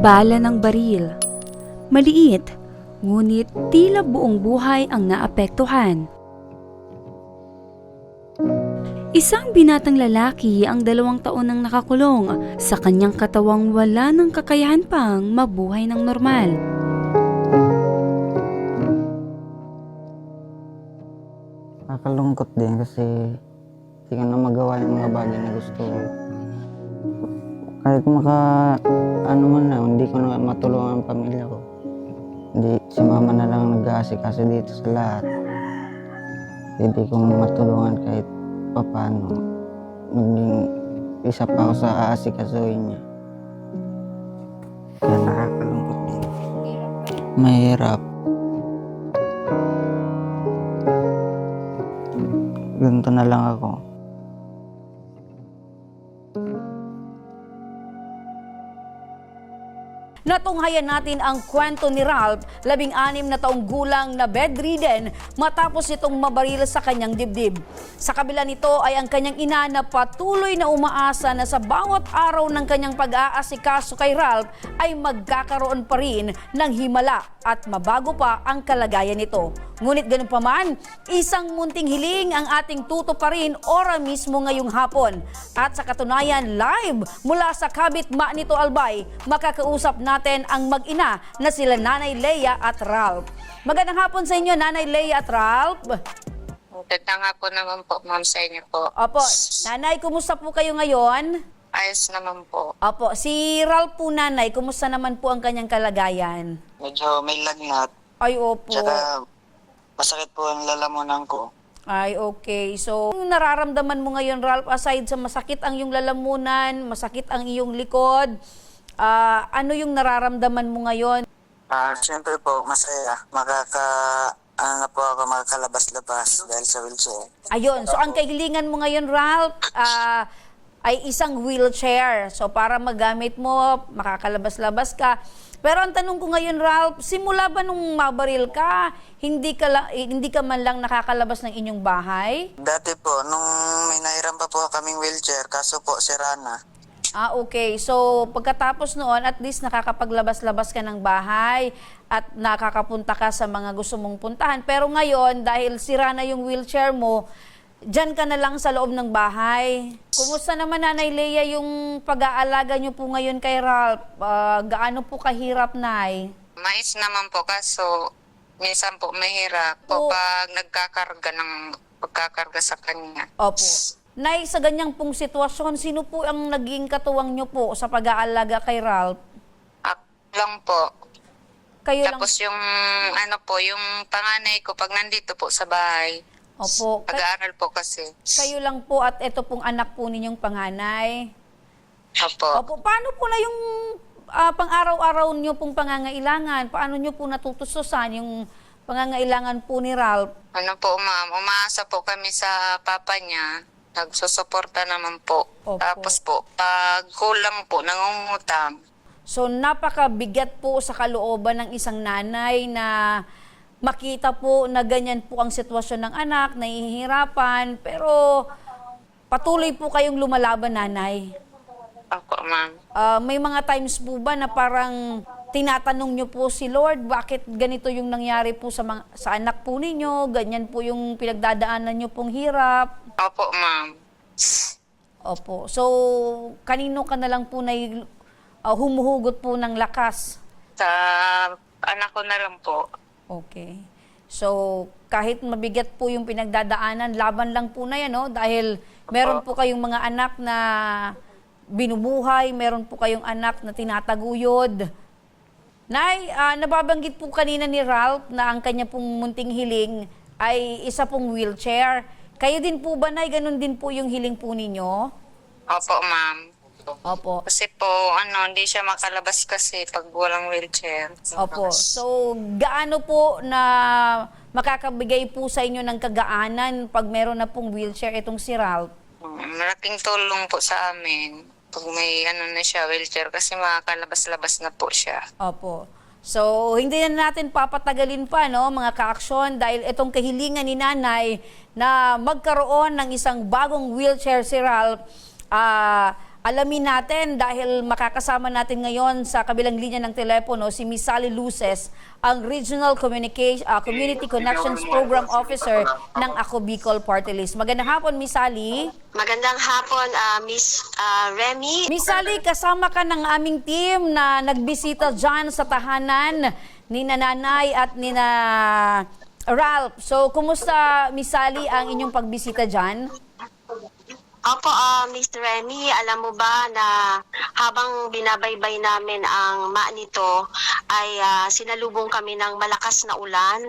bala ng baril. Maliit, ngunit tila buong buhay ang naapektuhan. Isang binatang lalaki ang dalawang taon nang nakakulong sa kanyang katawang wala ng kakayahan pang mabuhay ng normal. Nakakalungkot din kasi hindi ko na magawa yung mga bagay na gusto ko. Kahit maka, ano man na, hindi ko na matulungan ang pamilya ko. Hindi, si mama na lang nag-aasikaso dito sa lahat. Hindi ko matulungan kahit papano. Naging isa pa ako sa aasikasuhin niya. Kaya nakakalungkot din. Mahirap. Ganito na lang ako. Natunghayan natin ang kwento ni Ralph, labing anim na taong gulang na bedridden matapos itong mabaril sa kanyang dibdib. Sa kabila nito ay ang kanyang ina na patuloy na umaasa na sa bawat araw ng kanyang pag-aasikaso kay Ralph ay magkakaroon pa rin ng himala at mabago pa ang kalagayan nito. Ngunit ganun pa man, isang munting hiling ang ating tuto pa rin ora mismo ngayong hapon. At sa katunayan, live mula sa Kabit Ma nito Albay, makakausap natin ang mag-ina na sila Nanay Leia at Ralph. Magandang hapon sa inyo, Nanay Leia at Ralph. Ganda nga po naman po, ma'am, sa inyo po. Opo, Nanay, kumusta po kayo ngayon? Ayos naman po. Opo, si Ralph po, Nanay, kumusta naman po ang kanyang kalagayan? Medyo may lagnat. Ay, opo. Tsaka masakit po ang lalamunan ko. Ay, okay. So, yung nararamdaman mo ngayon, Ralph, aside sa masakit ang iyong lalamunan, masakit ang iyong likod, ah, ano yung nararamdaman mo ngayon? Ah, siyempre po, masaya. Makaka, ano na po ako, makakalabas-labas dahil sa wheelchair. Ayun, so ang kahilingan mo ngayon, Ralph, ah, ay isang wheelchair. So, para magamit mo, makakalabas-labas ka. Pero ang tanong ko ngayon, Ralph, simula ba nung mabaril ka, hindi ka, la- eh, hindi ka man lang nakakalabas ng inyong bahay? Dati po, nung may nahiram pa po kaming wheelchair, kaso po, sirana. Ah, okay. So, pagkatapos noon, at least nakakapaglabas-labas ka ng bahay at nakakapunta ka sa mga gusto mong puntahan. Pero ngayon, dahil sira na yung wheelchair mo, dyan ka na lang sa loob ng bahay. Kumusta naman, Nanay Leia, yung pag-aalaga niyo po ngayon kay Ralph? Ah, gaano po kahirap, Nay? Mais naman po, kaso minsan po mahirap Oo. po pag nagkakarga ng pagkakarga sa kanya. Opo. Nay, sa ganyang pong sitwasyon, sino po ang naging katuwang niyo po sa pag-aalaga kay Ralph? Ako lang po. Kayo lang. Tapos yung ano po, yung panganay ko pag nandito po sa bahay, Opo. Pag-aaral po kasi. kayo lang po at ito pong anak po ninyong panganay. Opo. Opo, paano po na yung ah, pang-araw-araw niyo pong pangangailangan? Paano niyo po natutususan yung pangangailangan po ni Ralph? Ano po ma'am, umaasa po kami sa papa niya. Nagsusuporta naman po. Opo. Tapos po, pag kulang po, nangungutang. So napakabigat po sa kalooban ng isang nanay na makita po na ganyan po ang sitwasyon ng anak, nahihirapan, pero patuloy po kayong lumalaban, nanay. Ako ma'am. Ah, may mga times po ba na parang tinatanong nyo po si Lord, bakit ganito yung nangyari po sa, mga, sa anak po ninyo, ganyan po yung pinagdadaanan nyo pong hirap? Opo ma'am. Opo. So, kanino ka na lang po na ah, humuhugot po ng lakas? Sa anak ko na lang po. Okay. So, kahit mabigat po yung pinagdadaanan, laban lang po na yan, no? Dahil meron po kayong mga anak na binubuhay, meron po kayong anak na tinataguyod. Nay, ah, nababanggit po kanina ni Ralph na ang kanya pong munting hiling ay isa pong wheelchair. Kayo din po ba, Nay, ganun din po yung hiling po ninyo? Opo ma'am. Opo. Kasi po, ano, hindi siya makalabas kasi pag walang wheelchair. Opo. So, gaano po na makakabigay po sa inyo ng kagaanan pag meron na pong wheelchair itong si Ralph? Mm, Malaking tulong po sa amin. Pag may ano na siya, wheelchair, kasi makakalabas-labas na po siya. Opo. So, hindi na natin papatagalin pa, no, mga kaaksyon, dahil itong kahilingan ni nanay na magkaroon ng isang bagong wheelchair si Ralph, ah, alamin natin dahil makakasama natin ngayon sa kabilang linya ng telepono si Miss Sally Luces, ang Regional Communication, ah, Community Connections Program Officer ng Ako Bicol Party List. Magandang hapon, Miss Sally. Magandang hapon, ah, Miss ah, Remy. Miss Sally, kasama ka ng aming team na nagbisita dyan sa tahanan ni Nanay at ni na Ralph. So, kumusta, Miss Sally, ang inyong pagbisita dyan? Opo, ah, Miss Remy, alam mo ba na habang binabaybay namin ang ma nito ay ah, sinalubong kami ng malakas na ulan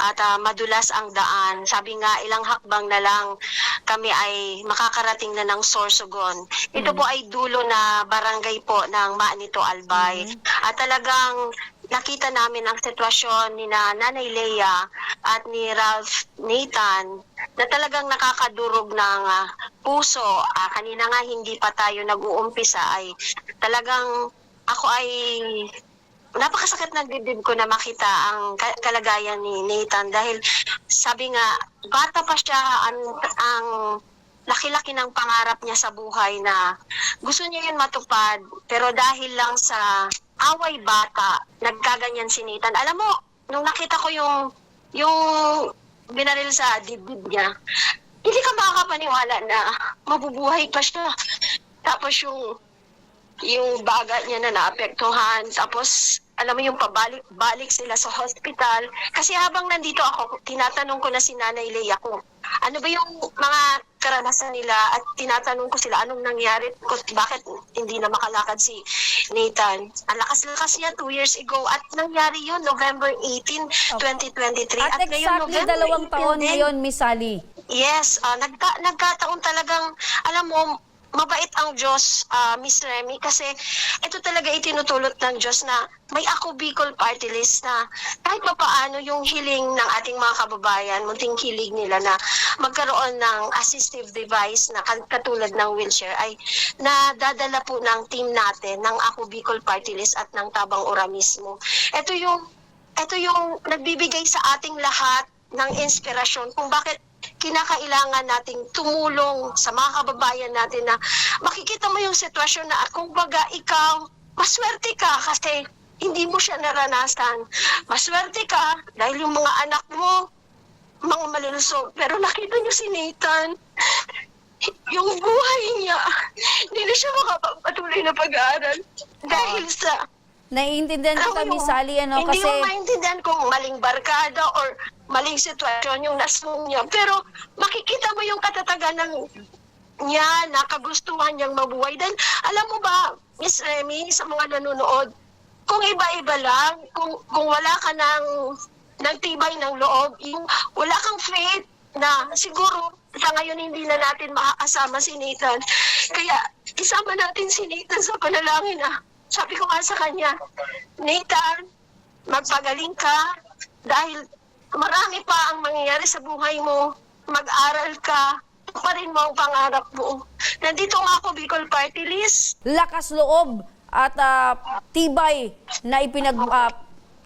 at ah, madulas ang daan. Sabi nga ilang hakbang na lang kami ay makakarating na ng Sorsogon. Ito po ay dulo na barangay po ng ma nito Albay. At talagang nakita namin ang sitwasyon ni na Nanay Leia at ni Ralph Nathan na talagang nakakadurog ng ah, puso. Ah, kanina nga hindi pa tayo nag-uumpisa ay talagang ako ay napakasakit ng dibdib ko na makita ang ka- kalagayan ni Nathan dahil sabi nga bata pa siya ang, ang laki-laki ng pangarap niya sa buhay na gusto niya yun matupad pero dahil lang sa away bata nagkaganyan si Nathan alam mo nung nakita ko yung yung binaril sa dibdib niya hindi ka makakapaniwala na mabubuhay pa siya tapos yung yung baga niya na naapektuhan. Tapos, alam mo yung pabalik-balik sila sa hospital. Kasi habang nandito ako, tinatanong ko na si Nanay Leia kung ano ba yung mga karanasan nila at tinatanong ko sila anong nangyari, kung bakit hindi na makalakad si Nathan. Ang lakas-lakas niya two years ago at nangyari yun November 18, 2023. At, At, ngayon exactly November dalawang 18 taon din. ngayon, Miss Sally. Yes, ah, nagka, nagkataon talagang, alam mo, mabait ang Diyos, ah, Miss Remy, kasi ito talaga itinutulot ng Diyos na may ako Bicol party list na kahit pa paano yung hiling ng ating mga kababayan, munting hilig nila na magkaroon ng assistive device na kat- katulad ng wheelchair ay nadadala po ng team natin, ng ako Bicol party list at ng Tabang Ora mismo. Ito yung, ito yung nagbibigay sa ating lahat ng inspirasyon kung bakit kinakailangan nating tumulong sa mga kababayan natin na makikita mo yung sitwasyon na kung baga ikaw, maswerte ka kasi hindi mo siya naranasan. Maswerte ka dahil yung mga anak mo, mga malulusog. Pero nakita niyo si Nathan, yung buhay niya, hindi na siya makapagpatuloy na pag-aaral dahil sa Naiintindihan Miss yung- Sally, ano, hindi kasi... mo maintindihan kung maling barkada or maling sitwasyon yung nasong niya. Pero makikita mo yung katatagan ng niya na kagustuhan niyang mabuhay. Dahil alam mo ba, Miss Remy, sa mga nanonood, kung iba-iba lang, kung, kung wala ka ng nagtibay ng loob, yung wala kang faith na siguro sa ngayon hindi na natin makakasama si Nathan. Kaya isama natin si Nathan sa panalangin na sabi ko nga sa kanya, Nathan, magpagaling ka dahil marami pa ang mangyayari sa buhay mo. Mag-aral ka, pa rin mo ang pangarap mo. Nandito nga ako, Bicol Party List. lakas loob at ah, tibay na ipinag ah,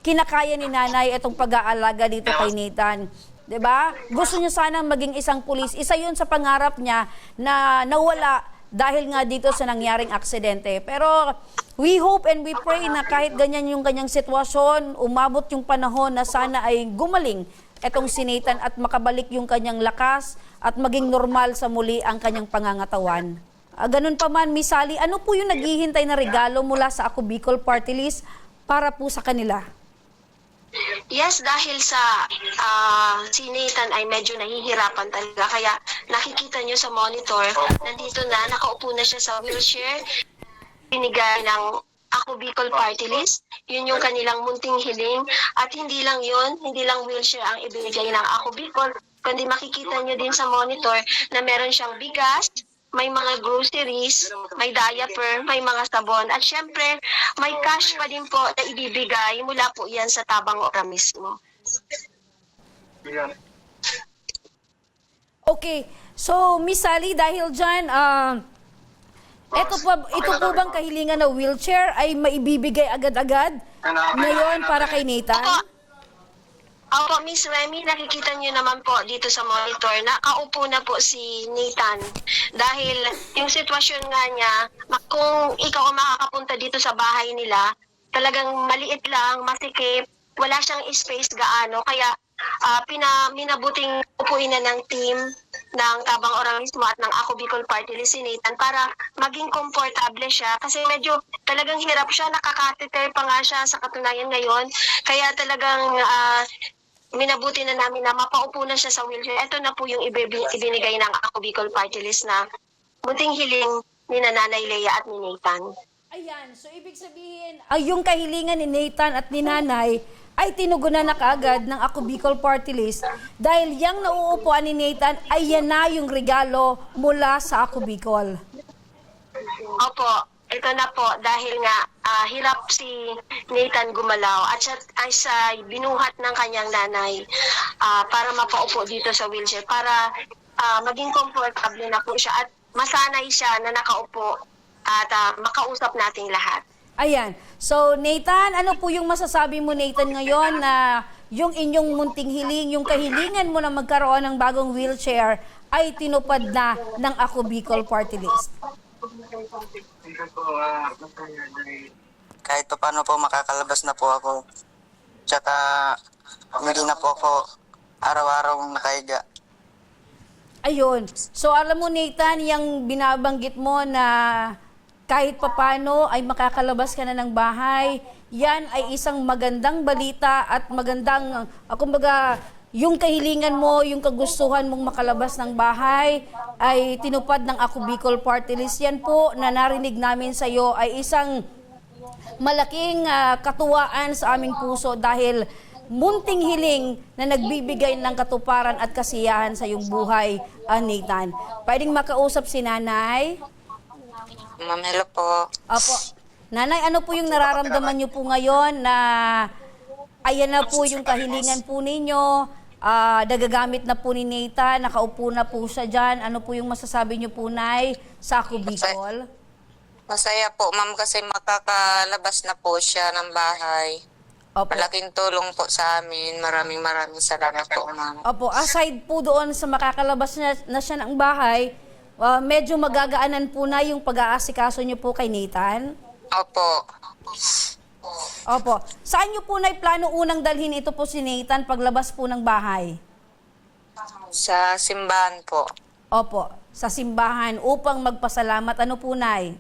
kinakaya ni nanay itong pag-aalaga dito kay Nathan. 'Di ba? Gusto niya sanang maging isang pulis. Isa 'yun sa pangarap niya na nawala dahil nga dito sa nangyaring aksidente. Pero we hope and we pray na kahit ganyan yung kanyang sitwasyon, umabot yung panahon na sana ay gumaling etong si Nathan at makabalik yung kanyang lakas at maging normal sa muli ang kanyang pangangatawan. Ah, ganun pa man, Miss Sally, ano po yung naghihintay na regalo mula sa Ako Bicol Party List para po sa kanila? Yes, dahil sa ah, si Nathan ay medyo nahihirapan talaga. Kaya nakikita nyo sa monitor, nandito na, nakaupo na siya sa wheelchair. Binigay ng Ako Bicol Party List. Yun yung kanilang munting hiling. At hindi lang yun, hindi lang wheelchair ang ibinigay ng Ako Bicol, kundi makikita nyo din sa monitor na meron siyang bigas, may mga groceries, may diaper, may mga sabon, at syempre, may cash pa din po na ibibigay mula po yan sa Tabang Ora mismo. Okay, so Miss Sally, dahil dyan, ah, ito, po, ito po bang kahilingan na wheelchair ay maibibigay agad-agad ngayon para kay Nathan? Opo. Opo, Miss Remy, nakikita niyo naman po dito sa monitor na kaupo na po si Nathan. Dahil yung sitwasyon nga niya, kung ikaw ang makakapunta dito sa bahay nila, talagang maliit lang, masikip, wala siyang space gaano. Kaya ah, pina, minabuting upuin na ng team ng Tabang Oramismo at ng Ako Bicol Party List si Nathan para maging komportable siya. Kasi medyo talagang hirap siya, nakakateter pa nga siya sa katunayan ngayon. Kaya talagang ah, minabuti na namin na mapaupo na siya sa wheelchair. Ito na po yung ibinigay ng Ako Bicol Party List na munting hiling ni Nanay Leia at ni Nathan. Ayan, so ibig sabihin, ay yung kahilingan ni Nathan at ni Nanay ay tinugunan na kaagad ng Ako Bicol Party List dahil yung nauupuan ni Nathan ay yan na yung regalo mula sa Ako Bicol. Opo, ito na po dahil nga ah, hirap si Nathan gumalaw at siya ay sa binuhat ng kanyang nanay ah, para mapaupo dito sa wheelchair para ah, maging comfortable na po siya at masanay siya na nakaupo at ah, makausap nating lahat. Ayan. So, Nathan, ano po yung masasabi mo, Nathan, ngayon na yung inyong munting hiling, yung kahilingan mo na magkaroon ng bagong wheelchair ay tinupad na ng Ako Bicol Party List? Kahit pa paano po makakalabas na po ako. Tsaka hindi na po ako araw-araw nakahiga. Ayun. So, alam mo, Nathan, yung binabanggit mo na kahit papano ay makakalabas ka na ng bahay, yan ay isang magandang balita at magandang, uh, kumbaga, yung kahilingan mo, yung kagustuhan mong makalabas ng bahay ay tinupad ng Ako Bicol Party List. Yan po na narinig namin sa iyo ay isang malaking ah, katuwaan sa aming puso dahil munting hiling na nagbibigay ng katuparan at kasiyahan sa iyong buhay, ah, Nathan. Pwedeng makausap si nanay? Ma'am, hello po. Apo. Nanay, ano po yung nararamdaman niyo po ngayon na ayan na po yung kahilingan po ninyo, ah, nagagamit na po ni Nathan, nakaupo na po siya dyan. Ano po yung masasabi niyo po, Nay, sa Ako Bicol? Masaya po, ma'am, kasi makakalabas na po siya ng bahay. Opo. Malaking tulong po sa amin. Maraming maraming salamat po, ma'am. Opo, aside po doon sa makakalabas na, na siya ng bahay, ah, medyo magagaanan po na yung pag-aasikaso niyo po kay Nathan. Opo. Opo. Saan niyo po na plano unang dalhin ito po si Nathan paglabas po ng bahay? Sa simbahan po. Opo, sa simbahan upang magpasalamat. Ano po, Nay?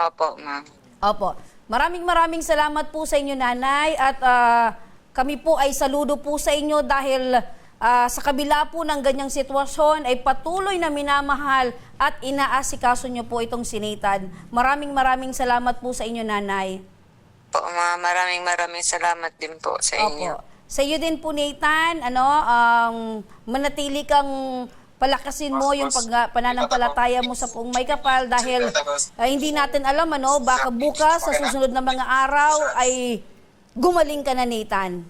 Opo, ma'am. Opo. Maraming maraming salamat po sa inyo, Nanay. At ah, kami po ay saludo po sa inyo dahil ah, sa kabila po ng ganyang sitwasyon ay patuloy na minamahal at inaasikaso niyo po itong si Nathan. Maraming maraming salamat po sa inyo, Nanay. Po. Maraming maraming salamat din po sa inyo. Opo. Sa iyo din po, Nathan, ano, um, manatili kang palakasin mo yung pag, pananampalataya mo sa puong may kapal dahil ah, hindi natin alam, ano, baka bukas sa susunod na mga araw ay gumaling ka na, Nathan.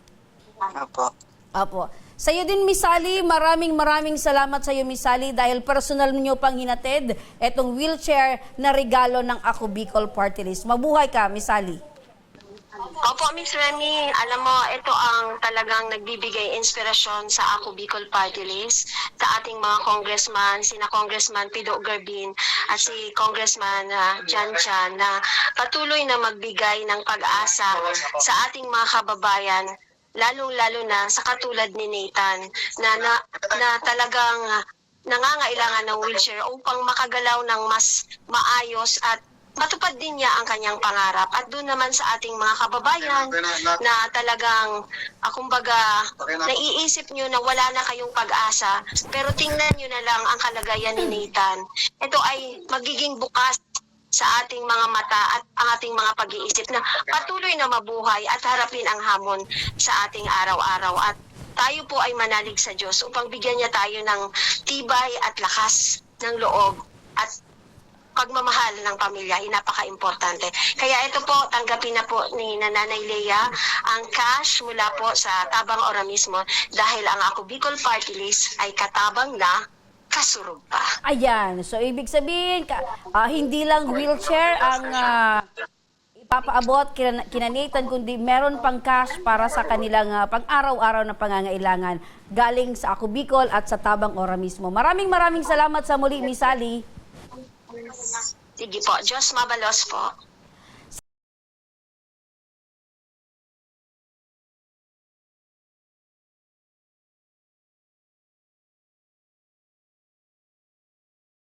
Opo. Apo. Sa iyo din, Miss Sally, maraming maraming salamat sa iyo, Miss Sally, dahil personal niyo pang hinatid etong wheelchair na regalo ng Ako Bicol Party List. Mabuhay ka, Miss Sally. Opo, Miss Remy, alam mo, ito ang talagang nagbibigay inspirasyon sa Ako Bicol Party List sa ating mga congressman, sina Congressman Pido Garbin at si Congressman uh, Jan Chan na patuloy na magbigay ng pag-asa sa ating mga kababayan lalong-lalo na sa katulad ni Nathan na, na, na talagang nangangailangan ng wheelchair upang makagalaw ng mas maayos at matupad din niya ang kanyang pangarap. At doon naman sa ating mga kababayan na talagang, ah, kumbaga, naiisip nyo na wala na kayong pag-asa, pero tingnan nyo na lang ang kalagayan ni Nathan. Ito ay magiging bukas sa ating mga mata at ang ating mga pag-iisip na patuloy na mabuhay at harapin ang hamon sa ating araw-araw. At tayo po ay manalig sa Diyos upang bigyan niya tayo ng tibay at lakas ng loob at pagmamahal ng pamilya ay napaka-importante. Kaya ito po, tanggapin na po ni Nanay Leia ang cash mula po sa Tabang Oramismo dahil ang Ako Bicol Party List ay katabang na kasurog pa. Ayan. So, ibig sabihin, ka, ah, hindi lang wheelchair ang ah, papaabot kina, Nathan kundi meron pang cash para sa kanilang ah, pang-araw-araw na pangangailangan galing sa Ako Bicol at sa Tabang Ora mismo. Maraming maraming salamat sa muli, Miss Sally. Sige po, Diyos mabalos po.